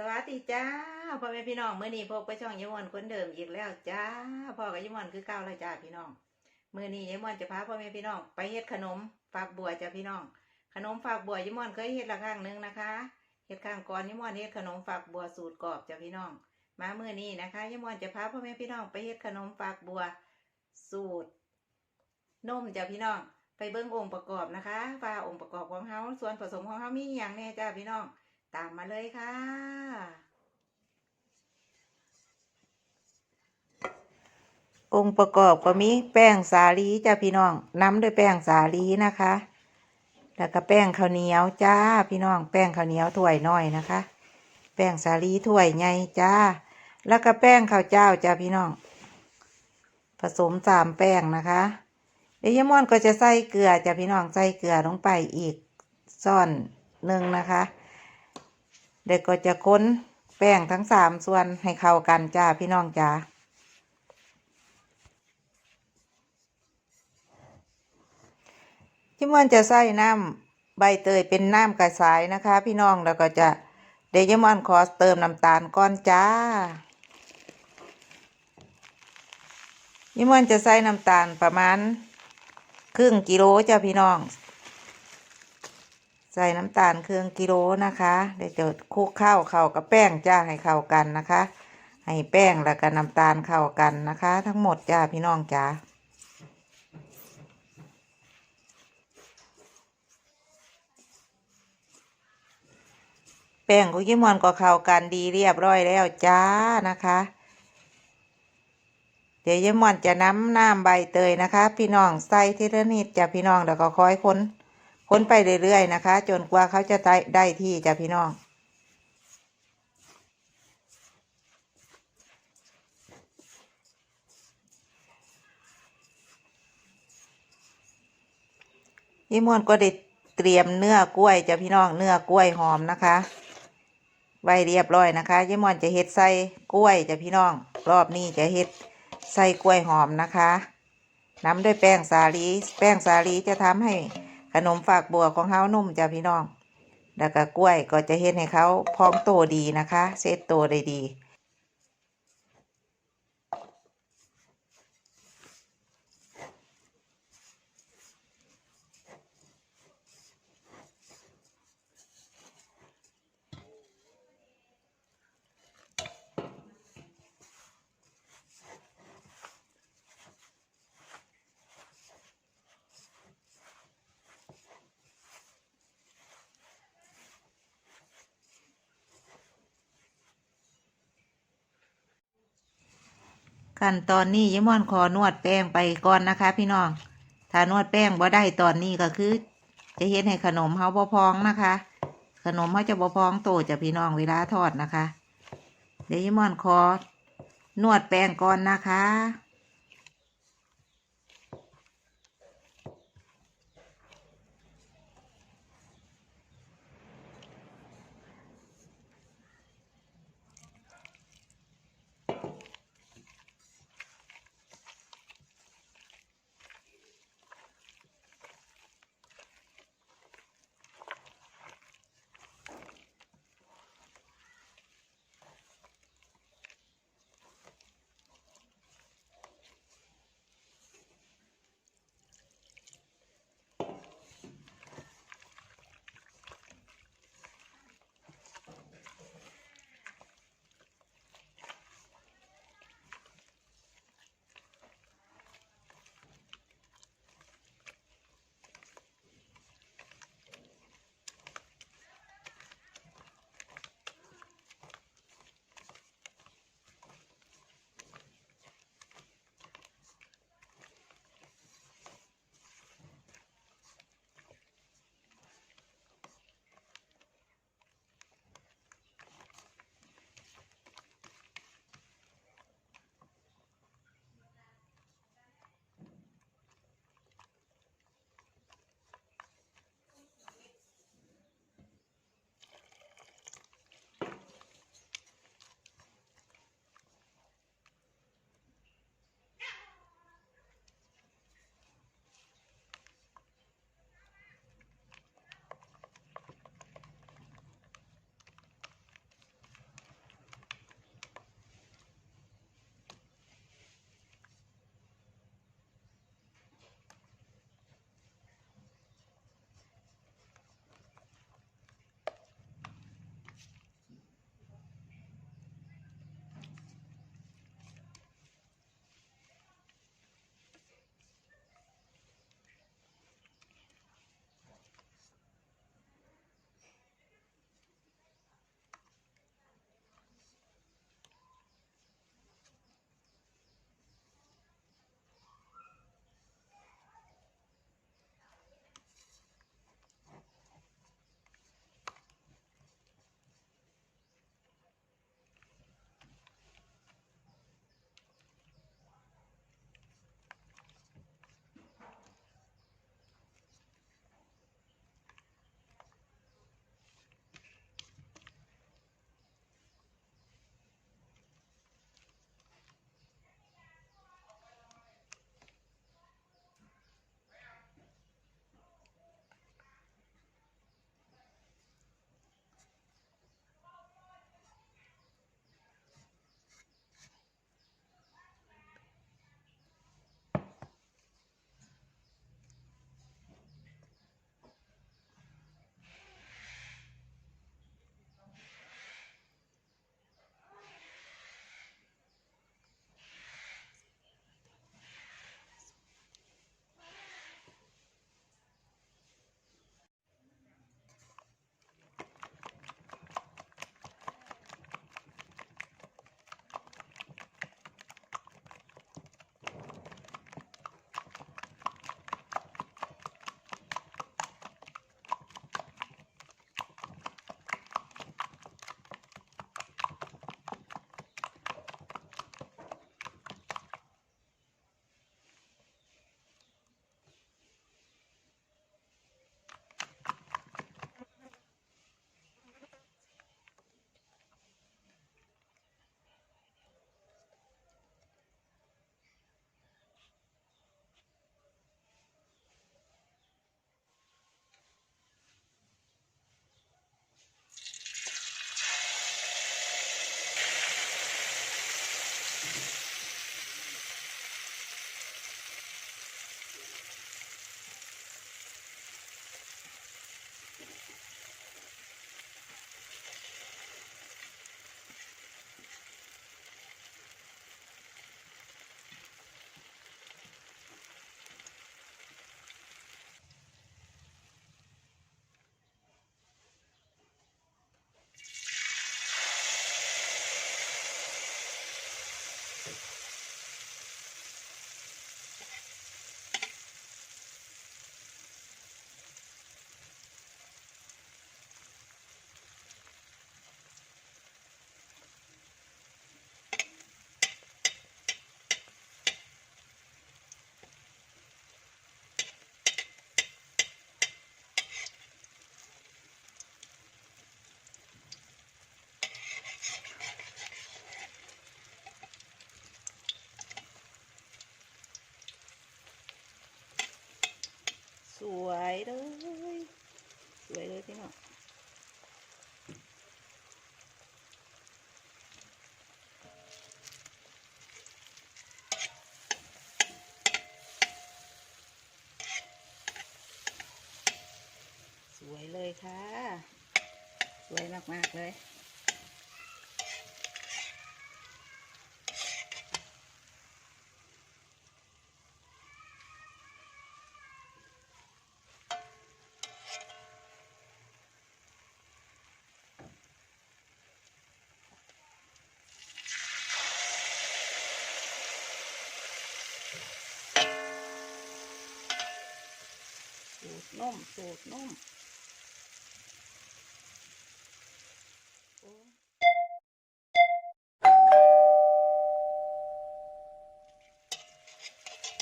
สวัสดีจ้าพ่อแม่พี่น้องเมื่อนี้พบกับช่องยายมอนคนเดิมอีกแล้วจ้าพ่อกับยายมอนคือเก้าแล้วจ้าพี่น้อง มื่อนี้ยายมอนจะพาพ่อแม่พี่น้อง ไปเฮ็ดขนมฝากบัวจ้าพี่น้อง ขนมฝากบัวยมอนเคยเฮ็ดละครั้งหนึ่งนะคะเฮ็ดครั้งก่อนยมอนเฮ็ดขนมฝากบัวสูตรกรอบจ้าพี่น้อง มาเมื่อนี้นะคะยมอนจะพาพ่อแม่พี่น้องไปเฮ็ดขนมฝากบัวสูตรนมจ้าพี่น้อง ไปเบิ่งองค์ประกอบนะคะว่าองค์ประกอบของเฮาส่วนผสมของเฮามีอย่างแน่จ้าพี่น้อง ตามมาเลยค่ะ องค์ประกอบก็มีแป้งสาลีจ้าพี่น้องน้ำด้วยแป้งสาลีนะคะ แล้วก็แป้งข้าวเหนียวจ้าพี่น้อง แป้งข้าวเหนียวถ้วยน้อยนะคะ แป้งสาลีถ้วยใหญ่จ้า แล้วก็แป้งข้าวเจ้าจ้าพี่น้อง ผสมสามแป้งนะคะเดี๋ยวยม่อนก็จะใส่เกลือจ้าพี่น้องใส่เกลือลงไปอีกซ่อนหนึ่งนะคะเด็กก็จะค้นแป้งทั้งสามส่วนให้เข้ากันจ้าพี่น้องจ้า ที่มันจะใส่น้ำใบเตยเป็นน้ำกระสายนะคะ พี่น้องแล้วก็จะเดยวยวมันขอเติมน้ำตาลก้อนจ้ายี่มันจะใส่น้ำตาลประมาณครึ่งกิโลจ้าพี่น้อง ใส่น้ำตาลครื่งกิโลนะคะเดี๋ยวจะคลุกข้าวเข้ากับแป้งจ้าให้เข้ากันนะคะ ให้แป้งแล้วก็น้ำตาลเข้ากันนะคะ ทั้งหมดจ้าพี่น้องจ้า แป้งของยี่มอนก็เข้ากันดีเรียบร้อยแล้วจ้านะคะ เดี๋ยวยี่มอนจะน้ำน้ำใบเตยนะคะ พี่น้องใส่ทีละนิดจ้าพี่น้องเดี๋ยวก็ค่อยคนค้นไปเรื่อยๆนะคะ จนกว่าเขาจะได้ได้ที่จ้ะพี่น้องยี่มวนก็ได้เตรียมเนื้อกล้วยจ้ะพี่น้องเนื้อกล้วยหอมนะคะ ไว้เรียบร้อยนะคะยายมอนจะเฮ็ดใส่กล้วยจะพี่น้อง รอบนี้จะเฮ็ดใส่กล้วยหอมนะคะน้ำด้วยแป้งสาลี แป้งสาลีจะทำให้ขนมฝากบัวของเขานุ่มจ้ะพี่น้อง แล้วก็กล้วยก็จะเฮ็ดให้เขาพร้อมโตดีนะคะ เซตโตได้ดี ขั้นตอนนี้ยายม่อนขอนวดแป้งไปก่อนนะคะ พี่น้อง ถ้านวดแป้งบ่ได้ตอนนี้ก็คือ จะเฮ็ดให้ขนมเขาบ่พองนะคะ ขนมเขาจะบ่พองโตจะพี่น้องเวลาทอดนะคะ เดี๋ยวยายม่อนขอนวดแป้งก่อนนะคะ สวยเลย สวยเลยพี่น้องสวยเลยค่ะ สวยมาก ๆ เลย นุ่มสูตรนุ่ม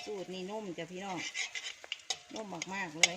สูตรนี้นุ่มจ้ะพี่น้อง นุ่มมาก ๆ เลย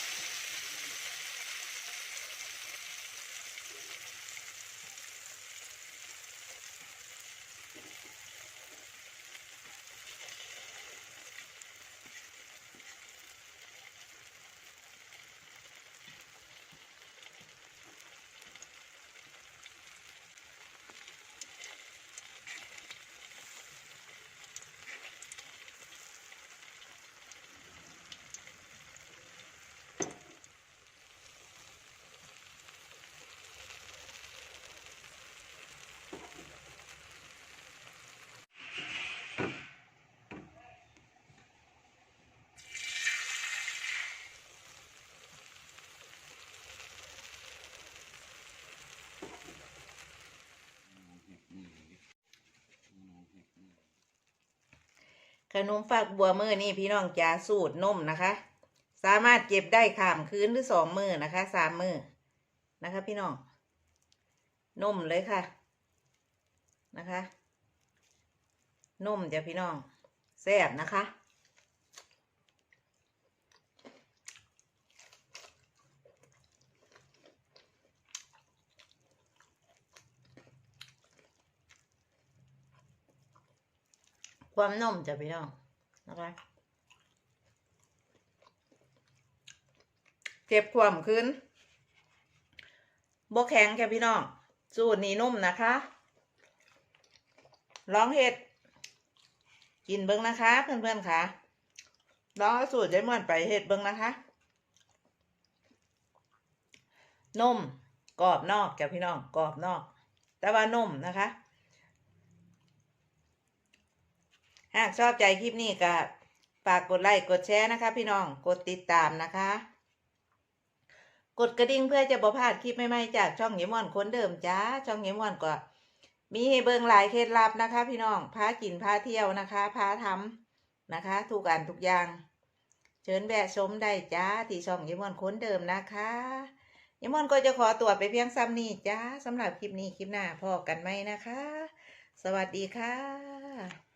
ขนมฝากบัวมือนี่พี่น้องจ๋าสูตรนมนะคะ สามารถเก็บได้ข้ามคืนหรือสองมือนะคะสามมือนะคะ พี่น้องนมเลยค่ะนะคะนมจ้ะพี่น้องแซ่บนะคะ ความนุ่มจ้ะพี่น้องนะคะเก็บความขึ้นบกแข็งแค่พี่น้อง สูตรนี้นุ่มนะคะ ลองเห็ด กินเบิ้งนะคะ เพื่อนๆค่ะลองสูตรได้เหมือนไปเห็ดเบิ้งนะคะนุ่มกรอบนอกจ้ะพี่น้องกรอบนอก แต่ว่านุ่มนะคะ หากชอบใจคลิปนี้ก็ฝากกดไลค์กดแชร์นะคะ พี่น้องกดติดตามนะคะ กดกระดิ่งเพื่อจะบ่พลาดคลิปใหม่ๆจากช่องเยมอนคนเดิมจ้าช่องเยมอนก็มีให้เบิ่งหลายเคล็ดลับนะคะ พี่น้องพากินพาเที่ยวนะคะพาทำนะคะ ทุกอันทุกอย่าง เชิญแวะชมได้จ้าที่ช่องเยมอนคนเดิมนะคะยมอนก็จะขอตัวไปเพียงซ้ำนี้จ้าสำหรับคลิปนี้คลิปหน้าพอกันไหมนะคะ สวัสดีค่ะ